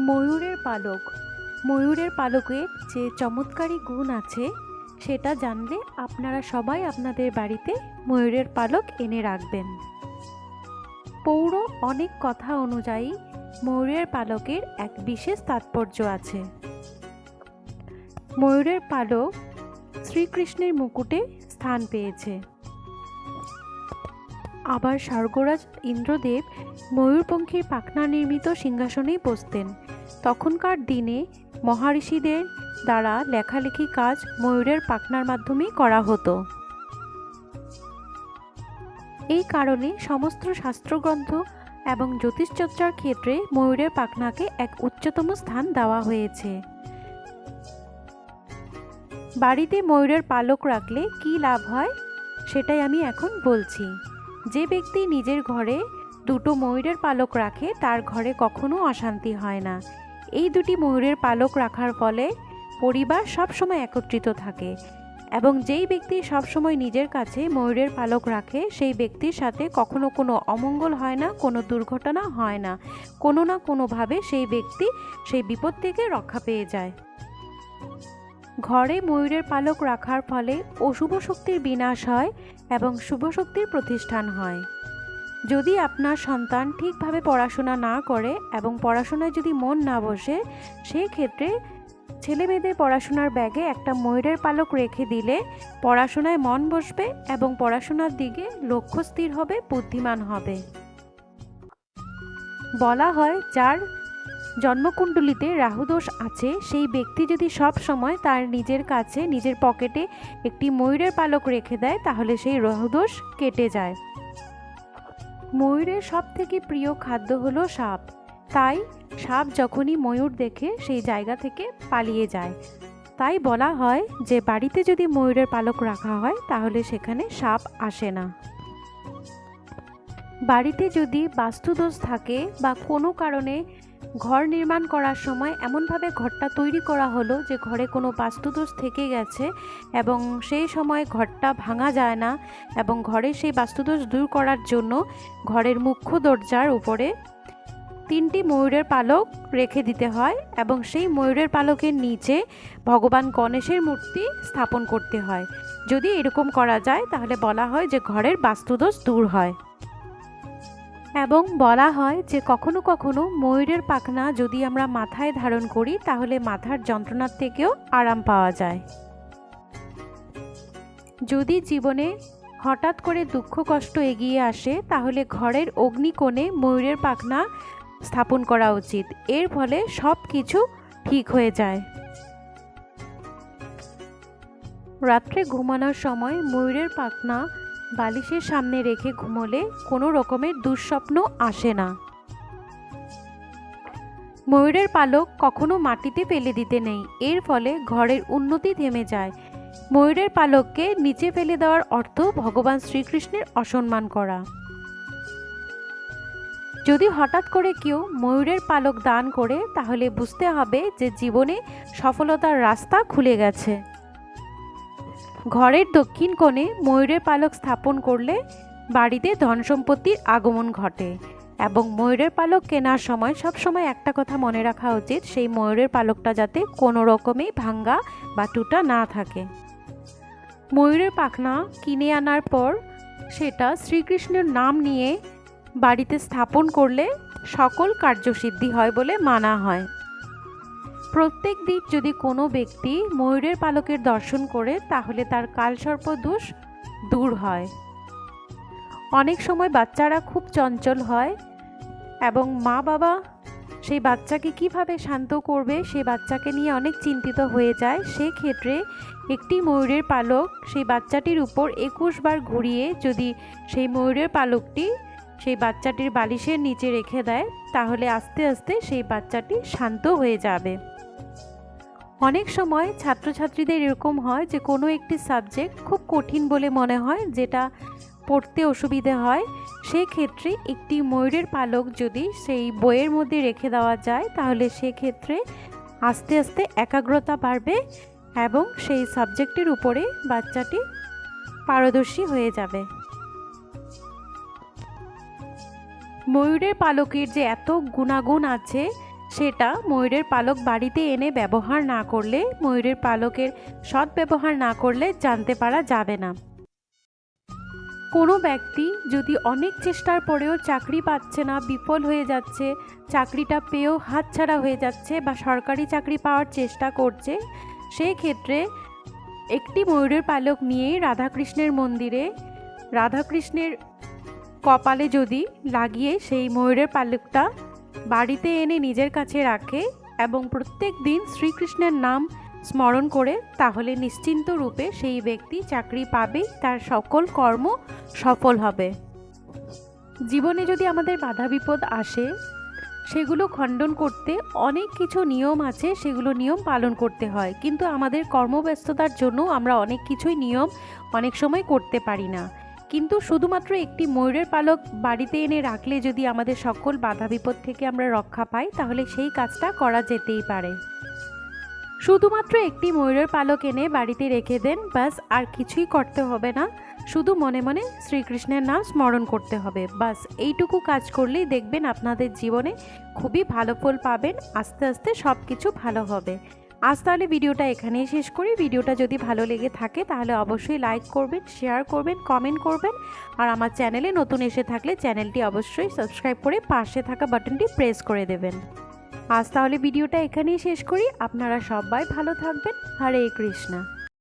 ময়ূরের পালক। ময়ূরের পালকের যে চমৎকারী গুণ আছে, সেটা জানলে আপনারা সবাই আপনাদের বাড়িতে ময়ূরের পালক এনে রাখবেন। পৌর অনেক কথা অনুযায়ী ময়ূরের পালকের এক বিশেষ তাৎপর্য আছে। ময়ূরের পালক শ্রীকৃষ্ণের মুকুটে স্থান পেয়েছে। আবার স্বর্গরাজ ইন্দ্রদেব ময়ূরপঙ্খীর পাখনা নির্মিত সিংহাসনেই বসতেন। তখনকার দিনে মহারিষিদের দ্বারা লেখালেখি কাজ ময়ূরের পাখনার মাধ্যমেই করা হতো। এই কারণে সমস্ত শাস্ত্রগ্রন্থ এবং জ্যোতিষচর্চার ক্ষেত্রে ময়ূরের পাখনাকে এক উচ্চতম স্থান দেওয়া হয়েছে। বাড়িতে ময়ূরের পালক রাখলে কি লাভ হয়? সেটাই আমি এখন বলছি। যে ব্যক্তি নিজের ঘরে দুটো ময়ূরের পালক রাখে, তার ঘরে কখনো অশান্তি হয় না। এই দুটি ময়ূরের পালক রাখার ফলে পরিবার সবসময় একত্রিত থাকে এবং যেই ব্যক্তি সবসময় নিজের কাছে ময়ূরের পালক রাখে, সেই ব্যক্তির সাথে কখনো কোনো অমঙ্গল হয় না, কোনো দুর্ঘটনা হয় না। কোনো না কোনোভাবে সেই ব্যক্তি সেই বিপদ থেকে রক্ষা পেয়ে যায়। ঘরে ময়ূরের পালক রাখার ফলে অশুভ শক্তির বিনাশ হয় এবং শুভ শক্তির প্রতিষ্ঠান হয়। যদি আপনার সন্তান ঠিকভাবে পড়াশোনা না করে এবং পড়াশোনায় যদি মন না বসে সেই ক্ষেত্রে ছেলে মেয়েদের পড়াশোনার ব্যাগে একটা ময়ূরের পালক রেখে দিলে পড়াশোনায় মন বসবে এবং পড়াশোনার দিকে লক্ষ্য স্থির হবে, বুদ্ধিমান হবে। বলা হয়, যার জন্মকুণ্ডলিতে রাহুদোষ আছে, সেই ব্যক্তি যদি সব সময় তার নিজের কাছে, নিজের পকেটে একটি ময়ূরের পালক রেখে দেয়, তাহলে সেই রাহুদোষ কেটে যায়। ময়ূরের সব থেকে প্রিয় খাদ্য হলো সাপ। তাই সাপ যখনই ময়ূর দেখে, সেই জায়গা থেকে পালিয়ে যায়। তাই বলা হয় যে, বাড়িতে যদি ময়ূরের পালক রাখা হয়, তাহলে সেখানে সাপ আসে না। বাড়িতে যদি বাস্তুদোষ থাকে বা কোনো কারণে ঘর নির্মাণ করার সময় এমনভাবে ঘরটা তৈরি করা হলো যে ঘরে কোনো বাস্তুদোষ থেকে গেছে এবং সেই সময় ঘরটা ভাঙা যায় না এবং ঘরের সেই বাস্তুদোষ দূর করার জন্য ঘরের মুখ্য দরজার উপরে তিনটি ময়ূরের পালক রেখে দিতে হয় এবং সেই ময়ূরের পালকের নিচে ভগবান গণেশের মূর্তি স্থাপন করতে হয়। যদি এরকম করা যায়, তাহলে বলা হয় যে ঘরের বাস্তুদোষ দূর হয়। এবং বলা হয় যে কখনো কখনো ময়ূরের পাখনা যদি আমরা মাথায় ধারণ করি, তাহলে মাথার যন্ত্রণার থেকেও আরাম পাওয়া যায়। যদি জীবনে হঠাৎ করে দুঃখ কষ্ট এগিয়ে আসে, তাহলে ঘরের অগ্নিকোণে ময়ূরের পাখনা স্থাপন করা উচিত। এর ফলে সব কিছু ঠিক হয়ে যায়। রাত্রে ঘুমানোর সময় ময়ূরের পাখনা বালিশের সামনে রেখে ঘুমোলে কোনো রকমের দুঃস্বপ্ন আসে না। ময়ূরের পালক কখনো মাটিতে ফেলে দিতে নেই, এর ফলে ঘরের উন্নতি থেমে যায়। ময়ূরের পালককে নিচে ফেলে দেওয়ার অর্থ ভগবান শ্রীকৃষ্ণের অসম্মান করা। যদি হঠাৎ করে কেউ ময়ূরের পালক দান করে, তাহলে বুঝতে হবে যে জীবনে সফলতার রাস্তা খুলে গেছে। ঘরের দক্ষিণ কোণে ময়ূরের পালক স্থাপন করলে বাড়িতে ধন সম্পত্তির আগমন ঘটে এবং ময়ূরের পালক কেনার সময় সব সময় একটা কথা মনে রাখা উচিত, সেই ময়ূরের পালকটা যাতে কোনো রকমেই ভাঙ্গা বা টুটা না থাকে। ময়ূরের পাখনা কিনে আনার পর সেটা শ্রীকৃষ্ণের নাম নিয়ে বাড়িতে স্থাপন করলে সকল কার্যসিদ্ধি হয় বলে মানা হয়। প্রত্যেক দিন যদি কোনো ব্যক্তি ময়ূরের পালকের দর্শন করে, তাহলে তার কালসর্প দোষ দূর হয়। অনেক সময় বাচ্চারা খুব চঞ্চল হয় এবং মা বাবা সেই বাচ্চাকে কীভাবে শান্ত করবে, সেই বাচ্চাকে নিয়ে অনেক চিন্তিত হয়ে যায়। সেক্ষেত্রে একটি ময়ূরের পালক সেই বাচ্চাটির উপর একুশ বার ঘুরিয়ে যদি সেই ময়ূরের পালকটি সেই বাচ্চাটির বালিশের নিচে রেখে দেয়, তাহলে আস্তে আস্তে সেই বাচ্চাটি শান্ত হয়ে যাবে। অনেক সময় ছাত্রছাত্রীদের এরকম হয় যে কোনো একটি সাবজেক্ট খুব কঠিন বলে মনে হয়, যেটা পড়তে অসুবিধে হয়। সেই ক্ষেত্রে একটি ময়ূরের পালক যদি সেই বইয়ের মধ্যে রেখে দেওয়া যায়, তাহলে সেক্ষেত্রে আস্তে আস্তে একাগ্রতা বাড়বে এবং সেই সাবজেক্টের উপরে বাচ্চাটি পারদর্শী হয়ে যাবে। ময়ূরের পালকের যে এত গুণাগুণ আছে সেটা ময়ূরের পালক বাড়িতে এনে ব্যবহার না করলে, ময়ূরের পালকের সৎ ব্যবহার না করলে জানতে পারা যাবে না। কোনো ব্যক্তি যদি অনেক চেষ্টার পরেও চাকরি পাচ্ছে না, বিফল হয়ে যাচ্ছে, চাকরিটা পেয়েও হাতছাড়া হয়ে যাচ্ছে বা সরকারি চাকরি পাওয়ার চেষ্টা করছে সেই ক্ষেত্রে একটি ময়ূরের পালক নিয়েই রাধাকৃষ্ণের মন্দিরে, রাধাকৃষ্ণের কপালে যদি লাগিয়ে সেই ময়ূরের পালকটা বাড়িতে এনে নিজের কাছে রাখে এবং প্রত্যেক দিন শ্রীকৃষ্ণের নাম স্মরণ করে, তাহলে নিশ্চিন্ত রূপে সেই ব্যক্তি চাকরি পাবে তার সকল কর্ম সফল হবে। জীবনে যদি আমাদের বাধা বিপদ আসে, সেগুলো খণ্ডন করতে অনেক কিছু নিয়ম আছে, সেগুলো নিয়ম পালন করতে হয়। কিন্তু আমাদের কর্মব্যস্ততার জন্য আমরা অনেক কিছুই নিয়ম অনেক সময় করতে পারি না। কিন্তু শুধুমাত্র একটি ময়ূরের পালক বাড়িতে এনে রাখলে যদি আমাদের সকল বাধা বিপদ থেকে আমরা রক্ষা পাই, তাহলে সেই কাজটা করা যেতেই পারে। শুধুমাত্র একটি ময়ূরের পালক এনে বাড়িতে রেখে দেন বাস আর কিছুই করতে হবে না। শুধু মনে মনে শ্রীকৃষ্ণের নাম স্মরণ করতে হবে। বাস এইটুকু কাজ করলেই দেখবেন আপনাদের জীবনে খুবই ভালো ফল পাবেন, আস্তে আস্তে সব কিছু ভালো হবে। আজ তাহলে ভিডিওটা এখানেই শেষ করি। ভিডিওটা যদি ভালো লেগে থাকে তাহলে অবশ্যই লাইক করবেন, শেয়ার করবেন, কমেন্ট করবেন। আর আমার চ্যানেলে নতুন এসে থাকলে চ্যানেলটি অবশ্যই সাবস্ক্রাইব করে পাশে থাকা বাটনটি প্রেস করে দেবেন। আজ তাহলে ভিডিওটা এখানেই শেষ করি। আপনারা সবাই ভালো থাকবেন। হরে কৃষ্ণা।